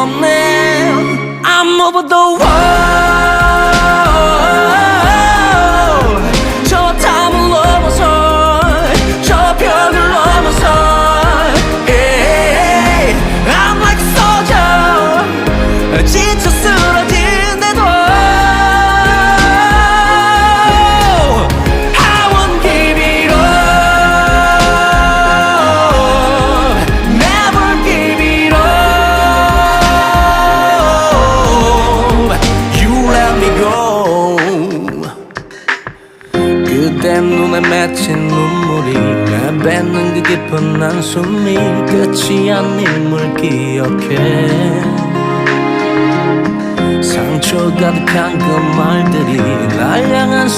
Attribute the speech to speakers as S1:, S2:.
S1: on man I'm over the world 저 담을 넘어서 저 벽을 넘어서 yeah. I'm like a soldier 그대 눈에 맺힌 눈물이 내뱉는 그 깊은 한숨이 끝이 아님을 기억해. 상처 가득한 그 말들이 날 향한